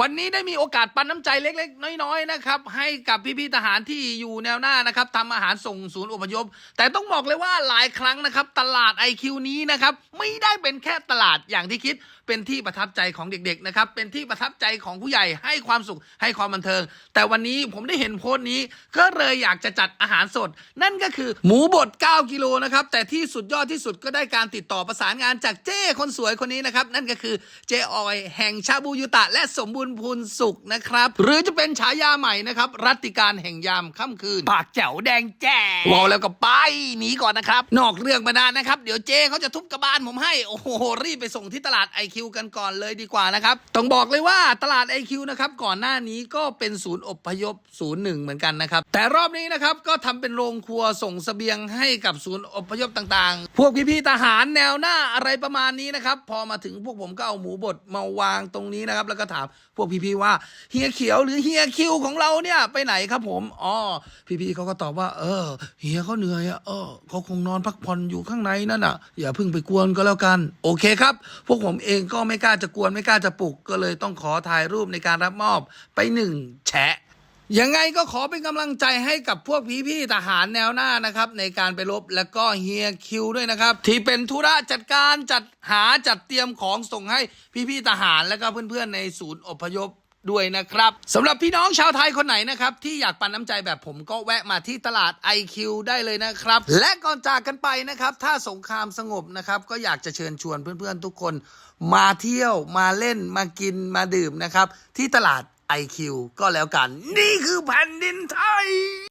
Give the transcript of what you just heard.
วันนี้ได้มีโอกาสปันน้ำใจเล็กๆ น้อยๆนะครับให้กับพี่ๆทหารที่อยู่แนวหน้านะครับทำอาหารส่งศูนย์อพยพ แต่ต้องบอกเลยว่าหลายครั้งนะครับ ตลาด IQ นี้นะครับไม่ได้เป็นแค่ตลาดอย่างที่คิด เป็นที่ประทับใจของเด็กๆนะครับเป็นที่ประทับใจของผู้ใหญ่ให้ความสุขให้ความบันเทิง แต่วันนี้ผมได้เห็นโพสต์นี้ ก็เลยอยากจะจัดอาหารสด นั่นก็คือหมูบด 9 กิโลนะครับแต่ที่สุดยอดที่สุดก็ได้การติดต่อประสานงานจากเจ้คนสวยคนนี้นะครับนั่นก็คือเจออยแห่งชาบูยุตะและสมบูรณ์พูนสุขนะครับ หรือจะเป็นฉายาใหม่นะครับ รัตติการแห่งยามค่ำคืน ปากแจ๋วแดงแจ๋ววอลแล้วก็ไปหนีก่อนนะครับ นอกเรื่องมานานนะครับ เดี๋ยวเจเขาจะทุบกระบาลผมให้ โอ้โห รีบไปส่งที่ตลาด IQ กันก่อนเลยดีกว่านะครับ ต้องบอกเลยว่าตลาด IQ นะครับ ก่อนหน้านี้ก็เป็นศูนย์อพยพศูนย์หนึ่งเหมือนกันนะครับ แต่รอบนี้นะครับก็ทำเป็นโรงครัวส่งเสบียงให้กับศูนย์อพยพต่างๆ พวกพี่ๆทหารแนวหน้าอะไรประมาณนี้นะครับ พอมาถึงพวกผมก็เอาหมูบดมาวางตรงนี้นะครับ แล้วก็ถามพวกพี่ๆว่าเฮียเขียวหรือเฮียคิวของเราเนี่ยไปไหนครับผมอ๋อพี่ๆเขาก็ตอบว่า เออเฮียเขาเหนื่อยอะเออเขาคงนอนพักผ่อนอยู่ข้างในนั่นน่ะ อย่าเพิ่งไปกวนก็แล้วกัน โอเคครับ พวกผมเองก็ไม่กล้าจะกวนไม่กล้าจะปลุกก็เลยต้องขอถ่ายรูปในการรับมอบไปหนึ่งแฉะ ยังไงก็ขอเป็นกำลังใจให้กับพวกพี่ๆทหารแนวหน้านะครับในการไปรบและก็เฮียคิวด้วยนะครับ ที่เป็นธุระจัดการจัดหาจัดเตรียมของส่งให้พี่ๆทหารและก็เพื่อนๆในศูนย์อพยพด้วยนะครับสำหรับพี่น้องชาวไทยคนไหนนะครับ ที่อยากปันน้ำใจแบบผมก็แวะมาที่ตลาด IQ ได้เลยนะครับ และก่อนจากกันไปนะครับ ถ้าสงครามสงบนะครับ ก็อยากจะเชิญชวนเพื่อนๆทุกคน มาเที่ยวมาเล่นมากินมาดื่มนะครับ ที่ตลาด IQ ก็แล้วกัน นี่คือแผ่นดินไทย